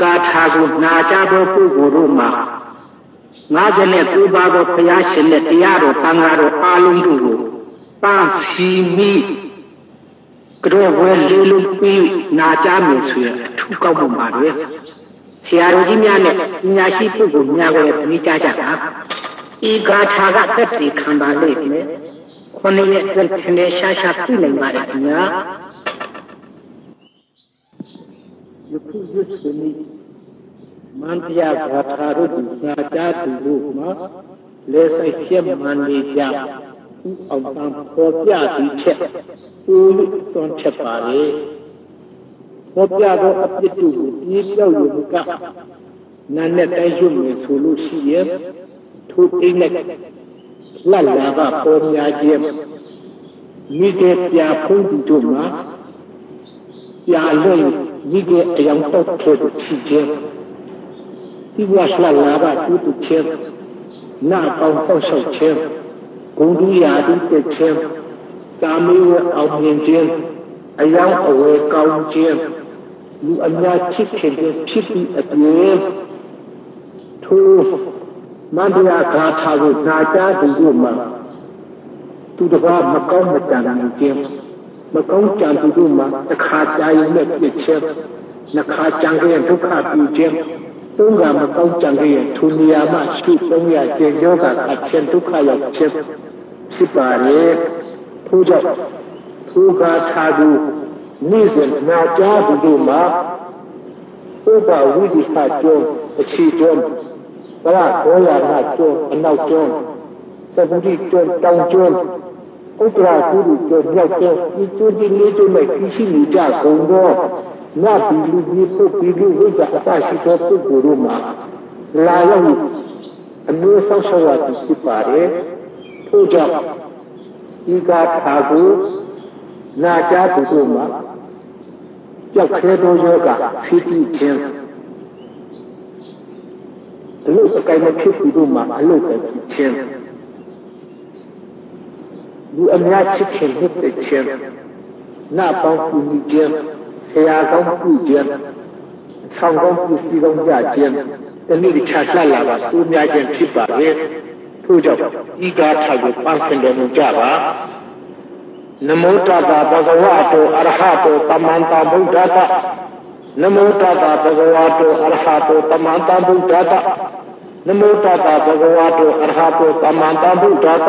ကာထာကိုနာကြသောပုဂ္ဂိုလ်တို့မှာ59ပါးသောဘုရားရှင်နဲ့တရားတော်တန်ခါတော်အားလုံးတို့ကိုပန်းစီမိကြောဝဲလေးလုံးပြီးနာကြမယ်ဆိုရင်အထူးကောက်မှုပါပဲဆရာတော်ကြီးများနဲ့ပညာရှိပုဂ္ဂိုလ်များကိုလည်းပြီးကြကြတာဤဂါထာကသက်သေခံပါလိမ့်မယ်ခொနည်းရဲ့အတွက်ခင်းရှားရှားပြနိုင်ပါတယ်ခင်ဗျာ ယခုရွတ်စနေမန္တရားဘာသာတို့ဒီစာကြားသူတို့မှာလဲဆိုင်ပြက်မှန်နေကြဥအောင်တန်းပေါ်ပြသည်ချက်ဦးလို့သွန်ချက်ပါလေပေါ်ပြသောအပြစ်တို့ကိုပြေးပြောက်ယူကနာနဲ့တိုင်းရွတ်မယ်ဆိုလို့ရှိရဲ့ထိုအိမ်နဲ့လက်လာကပေါ်များခြင်းမိတဲ့ပြဖုံးသူတို့မှာပြလွင့် မိတဲ့အယောင်တော့ထို့ရှိခြင်းဒီဝါရှလာလာကသူ့သူခြင်းနာပေါင်းဆောက်ရှောက်ခြင်းဂုံတူရာတိတက်ခြင်းသာမေဝအောင်မြင်ခြင်းအယောင်အဝယ်ကောင်းခြင်းလူအများချစ်ခင်ခြင်းဖြစ်ပြီးအပြင်ထိုမန္တရာဂါထာကိုနာကြားသူတို့မှာသူတကားမကောင်းမတန်နိုင်ခြင်း မကောင်းကြံသူတို့မှာတစ်ခါကြာရင်နဲ့ပြစ်ခြင်းနှစ်ခါကြံခဲ့ဒုက္ခပြုခြင်းသုံးခါမကောင်းကြံခဲ့ထိုနေရာမှာရှိသုံးရခြင်းယောဂအခြင်းဒုက္ခရောက်ခြင်းဖြစ်ပါလေထို့ကြောင့်ထိုဂါထာကိုနေ့စဉ်နာကြားသူတို့မှာဥပဝိဒိဟကျောအခြေကျောဘရဘောရနာကျောအနောက်ကျောသဗ္ဗတိကျောတောင်ကျော ဥက္ကရာကုရုကျောမြောက်ကျောဒီကျိုးဒီလေးကျိုးနဲ့သိရှိနေကြကုန်သောနတ်ပြည်လူကြီးပုတ်ပြည်လူဝိဇ္ဇာအပရှိသောပုဂ္ဂိုလ်တို့မှာလာရောက်အမျိုးဆောင်ဆောက်ရသည်ဖြစ်ပါတယ်ထို့ကြောင့်ဒီကာထာကိုနာကြားသူတို့မှာကြောက်ခဲသောယောဂဖြစ်ပြီးခြင်းအလို့အကိုင်မဖြစ်သူတို့မှာအလို့ပဲဖြစ်ခြင်း လူအများချစ်ခင်နှစ်သက်ခြင်းနတ်ပေါင်းကူညီခြင်းဆရာကောင်းပြုခြင်းဆောင်ကောင်းပြုစီကောင်းကြခြင်းတနည်းတခြားလှလာပါသူများခြင်းဖြစ်ပါရဲ့ထို့ကြောင့်ဤကာထာကိုပန်းဆင်တော်မူကြပါနမောတတဘဂဝတောအရဟတောသမ္မန္တဗုဒ္ဓတနမောတတဘဂဝတောအရဟတောသမ္မန္တဗုဒ္ဓတနမောတတဘဂဝတောအရဟတောသမ္မန္တဗုဒ္ဓတ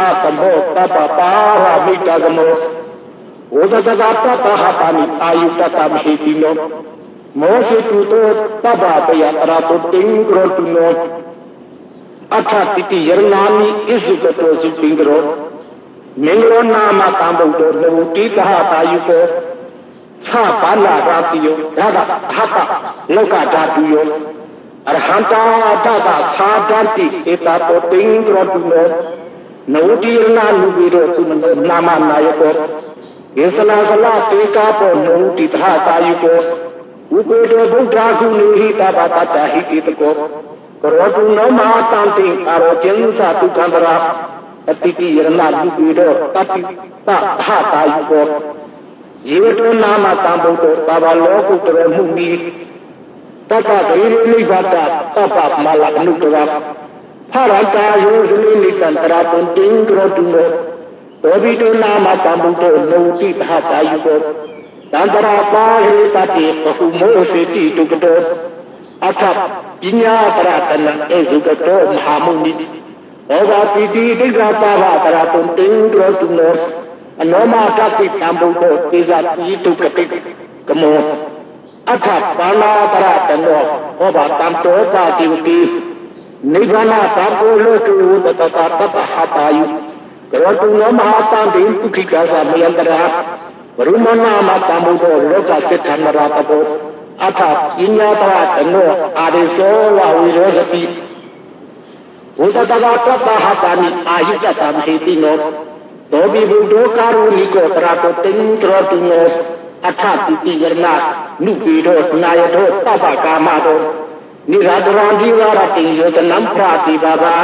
အာတမောတပပါရမိတကမောဝဒတကတပဟတာမိအာယုတတမဟိတိနောမောစိတုတောတပပယတရာပုတိံကရောတု မောအထာပိတိယရဏာမိဣစုကတောစုပိံကရောမင်္ဂလောနာမတံဗုဒ္ဓလောတိတဟတာယုတောသဘာလာရာတိယောဒါကအဟတလောကဓာတုယောအရဟံတာတတသာတတိဧတာတောတိင်္ဂရောတုနောနောတိရဏလူပိရောသုမနောနာမနာယကောယေသလာသလတေကာပောနောတိတဟတာယုကောဥပေတောဗုဒ္ဓကုနေဟိတဗတတဟိတိတကောကရောတုနောမဟာတံတိအာရောကျင်းသတုခန္တရာ အတိတိယရဏလူပိရောတတိတဟတာယုကောယေတောနာမတံဗုဒ္ဓဘာဝလောကုတရမှုမိတတ္တဂိရိနိဗ္ဗာတတပ္ပမလအနုတရဖရတာယောဇနိနိကံတရာတုန်တင်ကရတုနောတောဘိတောနာမတံဘုဒ္ဓလောတိသဟတာယုကောတန္တရာပါဟိတတိဘဟုမောစေတိတုကတောအထပညာပရတနဧဇုကတောမဟာမုနိ ဘောဂပိတိဒိဋ္ဌပါဝတရာတုန်တင်ကရတုနောအနောမတတိတံဘုဒ္ဓသေဇပိတုကတိကမောအထပါဏာပရတနောဟောဘာတံတောပါတိဝတိနိဗ္ဗာန်တာကိုလောကေဝတတတတဟတာယုကရောတုနောမဟာတံတိဒုက္ခိကာသမယန္တရာဝရုမနာမတံဘုဒ္ဓလောကစိတ္ထနရာတဘောအထပညာတရတနောအာရိသောဝဝိရောဇတိ ဝတတတတဟတာနိအာယုတတမဟိတိနောသောဘိဘုဒ္ဓကာရုဏိကောပရတောတိံတရောတုနောအထပိတိယရဏနုပေတောနာယတောတပ္ပကာမတောနိရတရံဒီဝရတိယောတနံပရာတိဘာဘာ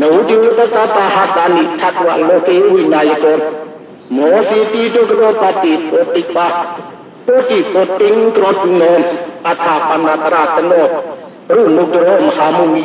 နဝတိဝတတတဟတာနိသတ္တဝလောကေဝိနာယကောမောစီတိတုကရောပတိတောတိပါတောတိတောတိံကရောတုနောအထပနတရတနောရုမုတရောမဟာမုနိသတ္တပါကာတိကာရာတိပရံတိဒဝဒတယောဇနိဝဒတတာတတဟတာနိသတ္တဝလောကေမာတန္တရောမောစီတိပါရလာပတိတောတိပါလေတုနောတရာအထပိတိယရဏာနိဧဇုကတောမဟာမုနိ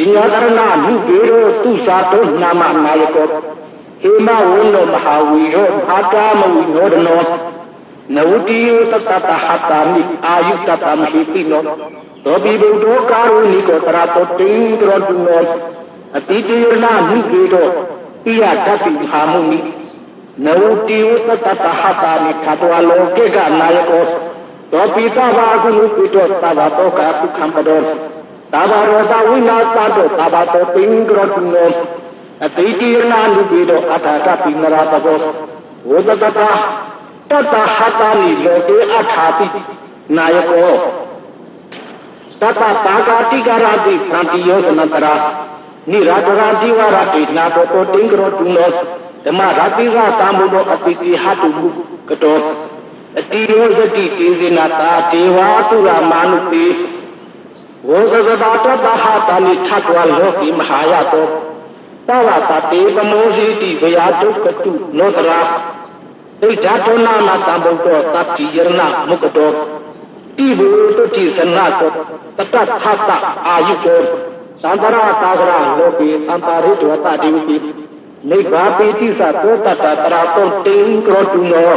ဒ္ဓပယေဟိဝိဝိတိဟိသာပညာကရဏလူပေရောသူစာတောနာမနာယကောဟေမဝုနောမဟာဝီရောအာတာမဝိနောဒနောနဝတိယောတတတဟတာမိအာယုတတမဟိတိနောသောပိဗုဒ္ဓကာရုဏိကောတရာတောတိံကရောတုနောအတိတေယနာမိပေတောပိယတတိမဟာမုနိနဝတိဝတတတဟတာမိသတ္တဝလောကေကနာယကောသောပိသဘာကုနုပိတောသဘာတောကာသုခံပတော သဘာရောတဝိနာသတောသဘာတောတိံကရောတုနောအတိတေယနာမိပေတောအထာတပိနရာတဘောဝတတတတတဟတာမိလောကေအထာတိနာယကောတတပါကာတိကာရတိဗန္တိယောသနတရာနိရာတရာတိဝရတိနာတောတောတိင်္ဂရောတုနောဓမ္မရာတိကသံဘုဒ္ဓအတိတိဟတုမုကတောအတိယောဇတိတေဇိနာတာဒေဝတုရမာနုပိ ဝေဇဂဘာတတဟတာနိထတ်ဝလောကိမဟာယတောသဝတတေပမောဇိတိဗယာတုကတုနောတရာဒိဋ္ဌာတောနာမသံဘုဒ္ဓတတ္တိယရဏမုကတောတိဘူတုတိသနာတောတတ္ထသအာယုတောသံတရာသာဂရလောကေအံပါရိတဝတတိဝတိနိဗ္ဗာပိတိသသောတတ္တတရာတောတိံကရောတုနော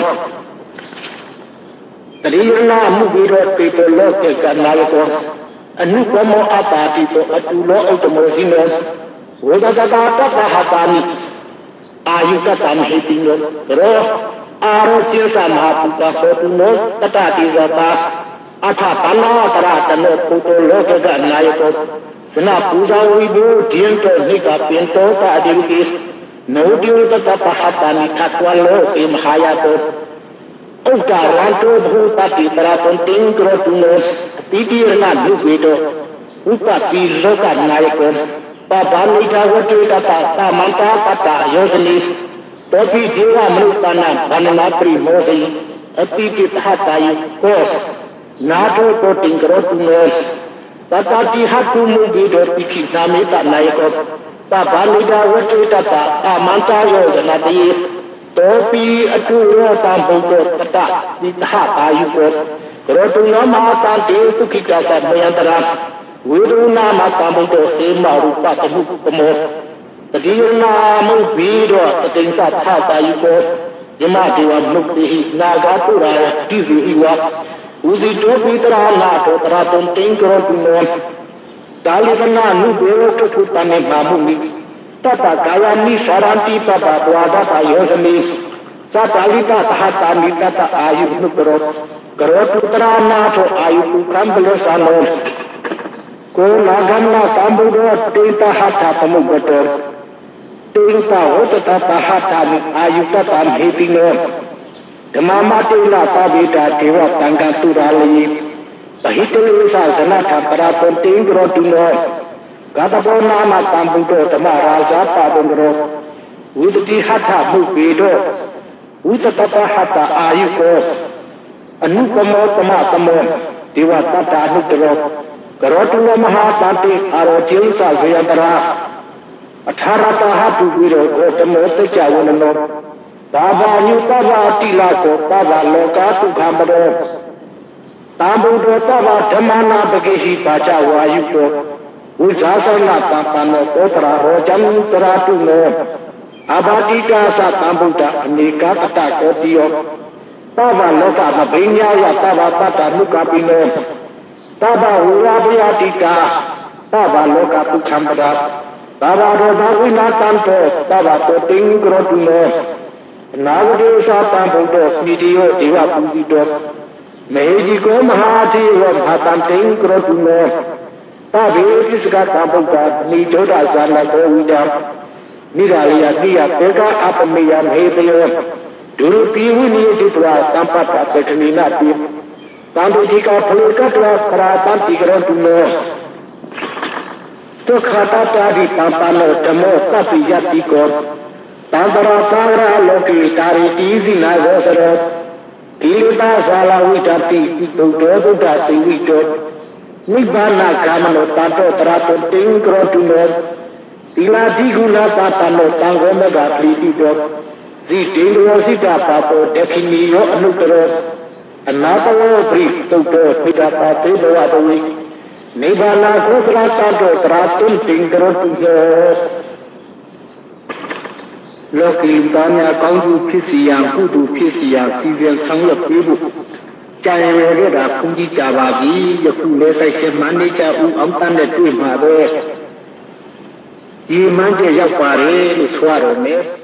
တရိယနာမှုပြီးတော့ပေတလောကေကနာယကော အနုကမောအတာတိတောအတုလောဥတ္တမောဇိနောဝေဒတတာတတ္တဟတာနိအာယုကတံဟိတိနောရောအာရောจิตသမဟာပုတ္တသောတုနောတတ္တတိဇတာအထပန္နာတရတနောပုတ္တလောကကနာယကောသနပူဇာဝိဘုဒိယံတောနိကပင်တောတာအဒီဝကိနောတိယတတပဟတာနိသတ္တဝလောကေမဟာယတောဥက္ကာရံတောဘူတတိတရာပွန်တင်ကရတုနောအ တိတိရဏလူဝေတောဥပတိလောကနာယကောပပနိဒဝတေတတသမန္တာတတယောဇနိတောပိဒေဝမနုဿနာဗန္နနာပရိမောဇိအတိတိသဟတာယကောနာထောတောတင်ကရတုနောတတတိဟတုမုဘိတောပိခိနာမေတနာယကောပပနိဒဝတေတတသမန္တာယောဇနတိတောပိအတုရောတံဘုဒ္ဓတတတိသဟတာယကောက ရတုနောမဟာတံတေသုခိတသမယန္တရာဝေဒုနာမသံဘုဒ္ဓဟေမရူပတမှုပမောတတိယနာမုဘိတောတတိသထတာယကောယမဒေဝမုတ်တိဟိနာဂာတုရာတိဇိဟိဝဥဇိတောပိတရာနာတောတရာတုံတိင်္ဂရောတုနောတာလိကနာနုဘေဝတုထုတမေမာမုမိတတကာယမိသရန္တိပပဘဝဒတာယောဇမိ သတ္တလိကသဟတာမိတတအာယုနုကရောကရောတုတရာနာထောအာယုပုကံဘလောသနောကိုလာဂမနာသံဘုဒ္ဓတေတဟတာပမုဂတောတေတဝတတတဟတာမိအာယုတတံဟေတိနောဓမ္မမတေနပါပိတာဒေဝတံကတုရာလိပဟိတလိသဇနထပရာပတိင်္ဂရောတုနောနဂတဘောနာမတံပုတ္ဝိတတိဟထမှုပေတော့ဝိတတတဟတအာယုကောအနုကမောတမတမောဒေဝတတ္တာနုတရောကရောတုလမဟာတတိအာရောကျင်းစဇယတရာအထာရတဟတုပြီးတော့ဂေါတမောတကြဝနနောဘာဘာညုတဘာတိလာကိုတဘာလောကဒုက္ခမရောတံဗုဒ္ဓတဘာဓမ္မနာပကိရှိပါချဝါယုကောဝိဇာသနာတပန္နောတောတရာဟောဇံတရာတုနော အဘာတိကာသတံဗုဒ္ဓအနေကပတကောတိယောတဘာလောကမဘိညာယတဘာပတ္တနုကပိနောတဘာဝိရာဘယတိကာတဘာလောကပုခံပဒါတဘာရောဘဝိနာတံတောတဘာတောတိင်္ဂရောတုနောနာဝတိသာတံဗုဒ္ဓမိတိယောဒေဝပူဇိတောမေဟိကောမဟာသေဝဘာတံတိင်္ဂရောတုနောတဗေပိစကတံဗုဒ္ဓမိဒောဒဇာလကောဝိဒံ နိရာလယတိယပေကအပမေယမေတယောဒုရပိဝိနိတိတဝသံပတ္တပတ္ထနိနာတိတံတုတိကဖလေကတဝခရာတံတိကရောတုနောဒုက္ခတတာဒီတံပနောဓမ္မောသဗ္ဗိယတိကောတံတရာသာရလောကေတာရိတိဇိနာရောစရောဒီလတာဇာလဝိတတိပိတုတောဒုဒ္ဒသိဝိတောနိဗ္ဗာနကာမနောတတောတရာတောတိင်္ဂရောတုနော သီလာတိကုလပါတနောတံဃောမဂပလီတိတောဇိတေန္ဒရောစိတပါတောဒခိနီယောအနုတရောအနာတဝေပရိတုတ်တောသိတာပါတေဘဝတဝိနိဗ္ဗာနကုသလတတောတရာတုတိင်္ဂရောတုနောလောကီသားများကောင်းကျိုးဖြစ်စီရန်ကုသိုလ်ဖြစ်စီရန်စီစဉ်ဆောင်ရွက်ပေးဖို့ကြံရည်ရတာဘုန်းကြီးကြပါပြီယခုလည်းတိုက်ရှင်မန္နေကြဦးအောင်တန်းနဲ့တွေ့မှာပဲ ဒီမှန်းချက်ရောက်ပါတယ်လို့ဆိုရတော့မယ်